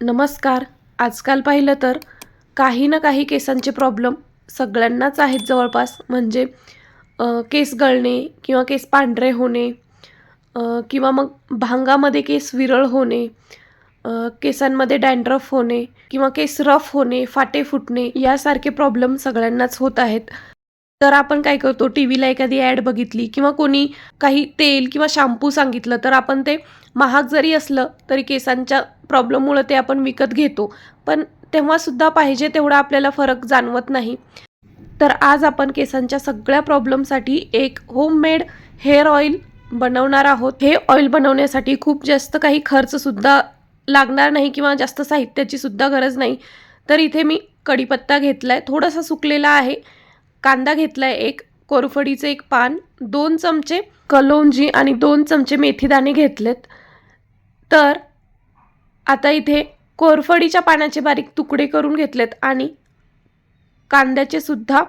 नमस्कार. आजकाल पाहिलं तर काही ना काही केसांचे प्रॉब्लेम सगळ्यांनाच आहेत जवळपास. म्हणजे केस गळणे किंवा केस पांढरे होणे किंवा मग भांगामध्ये केस विरळ होणे केसांमध्ये डॅन्ड्रफ होणे किंवा केस रफ होणे फाटे फुटणे यासारखे प्रॉब्लेम सगळ्यांनाच होत आहेत. तर आपण काय करतो टी व्हीला एखादी ॲड बघितली किंवा कोणी काही तेल किंवा शॅम्पू सांगितलं तर आपण ते महाग जरी असलं तरी केसांच्या प्रॉब्लेममुळे ते आपण विकत घेतो. पण तेव्हासुद्धा पाहिजे तेवढा आपल्याला फरक जाणवत नाही. तर आज आपण केसांच्या सगळ्या प्रॉब्लेमसाठी एक होममेड हेअर ऑइल बनवणार आहोत. हे ऑइल बनवण्यासाठी खूप जास्त काही खर्चसुद्धा लागणार नाही किंवा जास्त साहित्याची सुद्धा गरज नाही. तर इथे मी कढीपत्ता घेतला आहे थोडासा सुकलेला आहे. कांदा घेतला आहे एक कोरफडीचे एक पान दोन चमचे कलोंजी आणि दोन चमचे मेथीदाणे घेतलेत. तर आता इथे कोरफडीच्या पानाचे बारीक तुकडे करून घेतलेत आणि कांद्याचे सुद्धा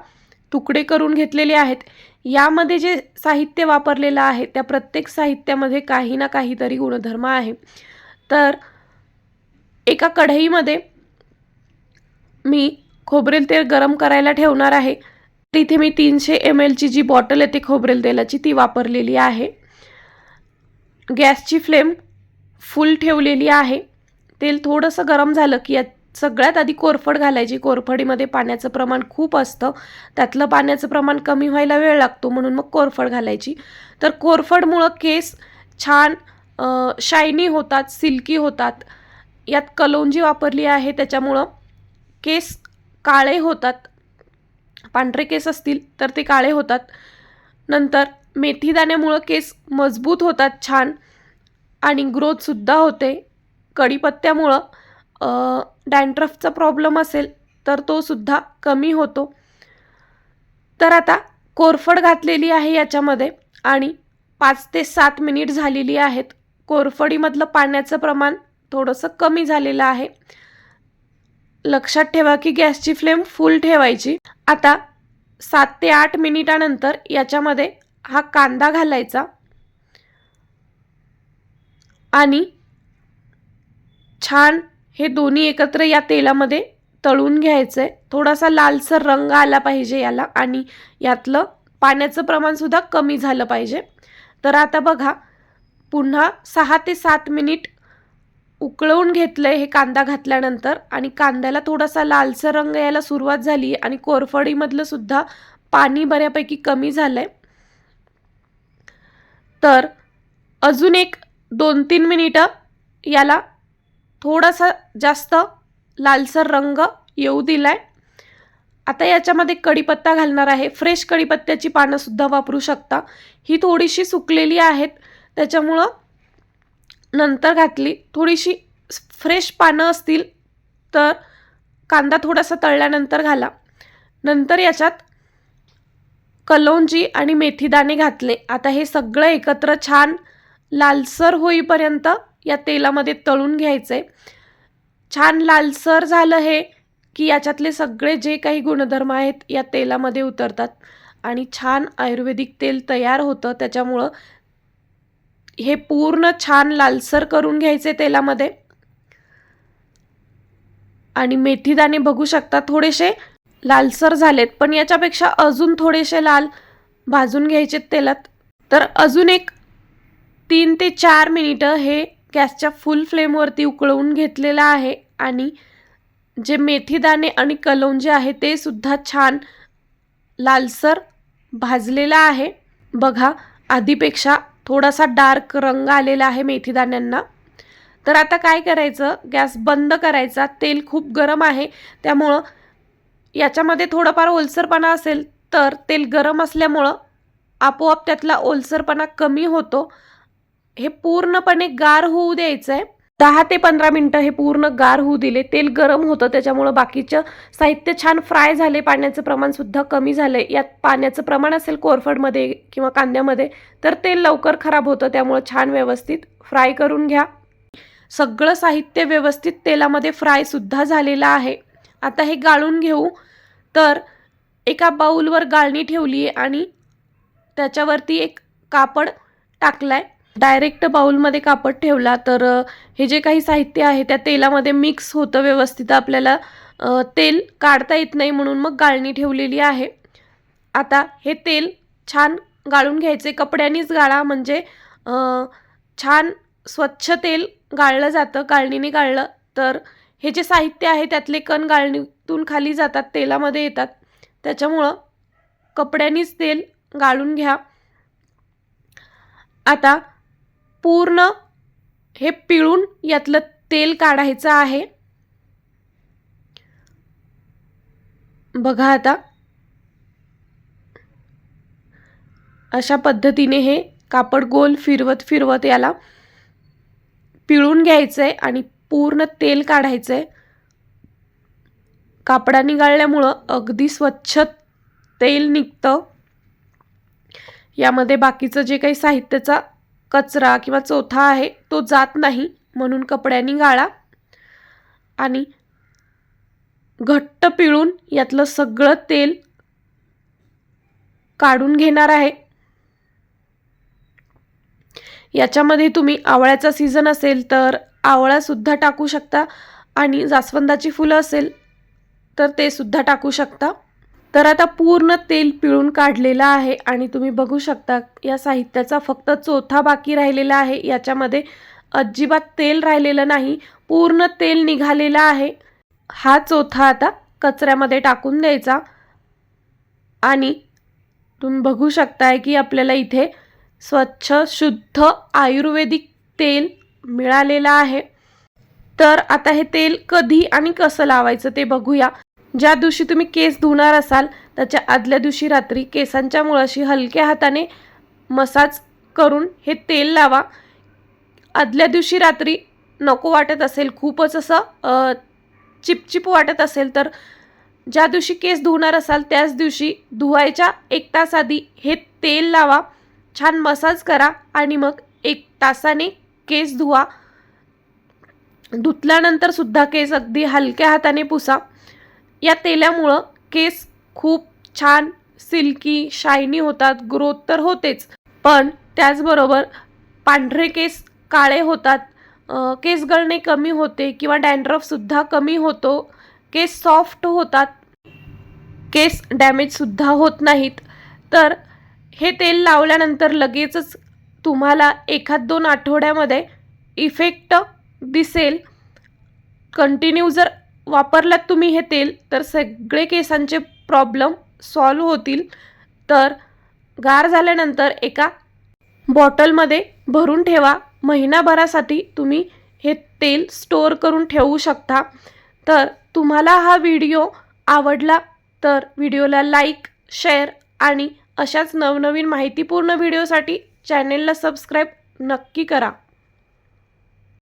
तुकडे करून घेतलेले आहेत. यामध्ये जे साहित्य वापरलेलं आहे त्या प्रत्येक साहित्यामध्ये काही ना काहीतरी गुणधर्म आहे. तर एका कढईमध्ये मी खोबरेल तेल गरम करायला ठेवणार आहे. इथे मी तीनशे एम एलची जी बॉटल येते खोबरेल तेलाची ती वापरलेली आहे. गॅसची फ्लेम फुल ठेवलेली आहे. तेल थोडंसं गरम झालं की यात सगळ्यात आधी कोरफड घालायची. कोरफडीमध्ये पाण्याचं प्रमाण खूप असतं. त्यातलं पाण्याचं प्रमाण कमी व्हायला वेळ लागतो म्हणून मग कोरफड घालायची. तर कोरफडमुळं केस छान शायनी होतात सिल्की होतात. यात कलोंजी वापरली आहे. त्याच्यामुळं केस काळे होतात. पांढरे केस असतील तर ते काळे होतात. नंतर मेथी दाण्यामुळं केस मजबूत होतात छान आणि ग्रोथसुद्धा होते. कढीपत्त्यामुळं डॅन्ड्रफचा प्रॉब्लेम असेल तर तो सुद्धा कमी होतो. तर आता कोरफड घातलेली आहे याच्यामध्ये आणि पाच ते सात मिनिट झालेली आहेत. कोरफडीमधलं पाण्याचं प्रमाण थोडंसं कमी झालेलं आहे. लक्षात ठेवा की गॅसची फ्लेम फुल ठेवायची. आता सात ते आठ मिनिटानंतर याच्यामध्ये हा कांदा घालायचा. आणि छान हे दोन्ही एकत्र या तेलामध्ये तळून घ्यायचं आहे थोडासा लालसर रंग आला पाहिजे याला आणि यातलं पाण्याचं प्रमाणसुद्धा कमी झालं पाहिजे. तर आता बघा पुन्हा सहा ते सात मिनिट उकळवून घेतलं आहे हे कांदा घातल्यानंतर आणि कांद्याला थोडासा लालसर रंग यायला सुरुवात झाली आणि कोरफडीमधलं सुद्धा पाणी बऱ्यापैकी कमी झालं आहे तर अजून एक दोन तीन मिनिटं याला थोडासा जास्त लालसर रंग येऊ दिलाय. आता याच्यामध्ये कढीपत्ता घालणार आहे. फ्रेश कढीपत्त्याची पानंसुद्धा वापरू शकता. ही थोडीशी सुकलेली आहेत. त्याच्यामुळं नंतर घातली. थोडीशी फ्रेश पानं असतील तर कांदा थोडासा तळल्यानंतर घाला. नंतर याच्यात कलोंजी आणि मेथीदाणे घातले. आता हे सगळं एकत्र छान लालसर होईपर्यंत या तेलामध्ये तळून घ्यायचं. आहे छान लालसर झालं हे की याच्यातले सगळे जे काही गुणधर्म आहेत या तेलामध्ये उतरतात. आणि छान आयुर्वेदिक तेल तयार होतं. त्याच्यामुळं हे पूर्ण छान लालसर करून घ्यायचे तेलामध्ये. आणि मेथीदाणे बघू शकता थोडेसे लालसर झालेत पण याच्यापेक्षा अजून थोडेसे लाल भाजून घ्यायचे तेलात. तर अजून एक तीन ते चार मिनिटं हे गॅसच्या फुल फ्लेमवरती उकळवून घेतलेलं आहे आणि जे मेथीदाणे आणि कलोंजे आहे ते सुद्धा छान लालसर भाजलेला आहे. बघा आधीपेक्षा थोडासा डार्क रंग आलेला आहे मेथीदाण्यांना तर आता काय करायचं? गॅस बंद करायचा. तेल खूप गरम आहे. त्यामुळं याच्यामध्ये थोडंफार ओलसरपणा असेल तर तेल गरम असल्यामुळं आपोआप त्यातला ओलसरपणा कमी होतो. हे पूर्णपणे गार होऊ द्यायचं आहे दहा ते पंधरा मिनटं हे पूर्ण गार होऊ दिले. तेल गरम होतं त्याच्यामुळं बाकीचं साहित्य छान फ्राय झाले पाण्याचं प्रमाणसुद्धा कमी झालं आहे यात पाण्याचं प्रमाण असेल कोरफडमध्ये किंवा कांद्यामध्ये तर तेल लवकर खराब होतं त्यामुळं छान व्यवस्थित फ्राय करून घ्या. सगळं साहित्य व्यवस्थित तेलामध्ये फ्रायसुद्धा झालेलं आहे. आता हे गाळून घेऊ. तर एका बाऊलवर गाळणी ठेवली आहे आणि त्याच्यावरती एक कापड टाकला आहे डायरेक्ट बाऊलमध्ये कापड ठेवला तर हे जे काही साहित्य आहे त्या तेलामध्ये मिक्स होतं व्यवस्थित. आपल्याला तेल काढता येत नाही म्हणून मग गाळणी ठेवलेली आहे. आता हे तेल छान गाळून घ्यायचे. कपड्यांनीच गाळा म्हणजे छान स्वच्छ तेल गाळलं जातं. गाळणीने गाळलं तर हे जे साहित्य आहे त्यातले कण गाळणीतून खाली जातात तेलामध्ये येतात. त्याच्यामुळं कपड्यांनीच तेल गाळून घ्या. आता पूर्ण हे पिळून यातलं तेल काढायचं आहे. बघा आता. अशा पद्धतीने हे कापड गोल फिरवत फिरवत याला पिळून घ्यायचं आहे आणि पूर्ण तेल काढायचं आहे कापडाने गाळल्यामुळं अगदी स्वच्छ तेल निघतं. यामध्ये बाकीचं जे काही साहित्याचा कचरा किंवा चोथा आहे तो जात नाही म्हणून कपड्यांनी गाळा. आणि घट्ट पिळून यातलं सगळं तेल काढून घेणार आहे. याच्यामध्ये तुम्ही आवळ्याचा सीझन असेल तर आवळासुद्धा टाकू शकता आणि जास्वंदाची फुलं असेल तर ते सुद्धा टाकू शकता. तर आता पूर्ण तेल पिळून काढलेलं आहे आणि तुम्ही बघू शकता या साहित्याचा फक्त चोथा बाकी राहिलेला आहे. याच्यामध्ये अजिबात तेल राहिलेलं नाही पूर्ण तेल निघालेलं आहे. हा चोथा आता कचऱ्यामध्ये टाकून द्यायचा. आणि तुम्ही बघू शकताय की आपल्याला इथे स्वच्छ शुद्ध आयुर्वेदिक तेल मिळालेलं आहे. तर आता हे तेल कधी आणि कसं लावायचं ते बघूया. ज्या दिवशी तुम्ही केस धुणार असाल त्याच्या आदल्या दिवशी रात्री केसांच्या मुळाशी हलक्या हाताने मसाज करून हे तेल लावा. आदल्या दिवशी रात्री नको वाटत असेल खूपच असं चिपचिप वाटत असेल तर ज्या दिवशी केस धुणार असाल त्याच दिवशी धुवायच्या एक तास आधी हे तेल लावा छान मसाज करा आणि मग एक तासाने केस धुवा. धुतल्यानंतर सुद्धा केस अगदी हलक्या हाताने पुसा. या तेलामुळं केस खूप छान सिल्की शायनी होतात ग्रोथ तर होतेच. पण त्याचबरोबर पांढरे केस काळे होतात. केस गळणे कमी होते किंवा डॅन्ड्रफसुद्धा कमी होतो. केस सॉफ्ट होतात. केस डॅमेजसुद्धा होत नाहीत. तर हे तेल लावल्यानंतर लगेचच तुम्हाला एखाद दोन आठवड्यामध्ये इफेक्ट दिसेल. कंटिन्यू जर वापरलात तुम्ही हे तेल तर सगळे केसांचे प्रॉब्लेम सॉल्व होतील. तर गार झाल्यानंतर एका बॉटलमध्ये भरून ठेवा. महिनाभरासाठी तुम्ही हे तेल स्टोअर करून ठेवू शकता. तर तुम्हाला हा व्हिडिओ आवडला तर व्हिडिओला लाईक शेअर आणि अशाच नवनवीन माहितीपूर्ण व्हिडिओसाठी चॅनेलला सबस्क्राईब नक्की करा.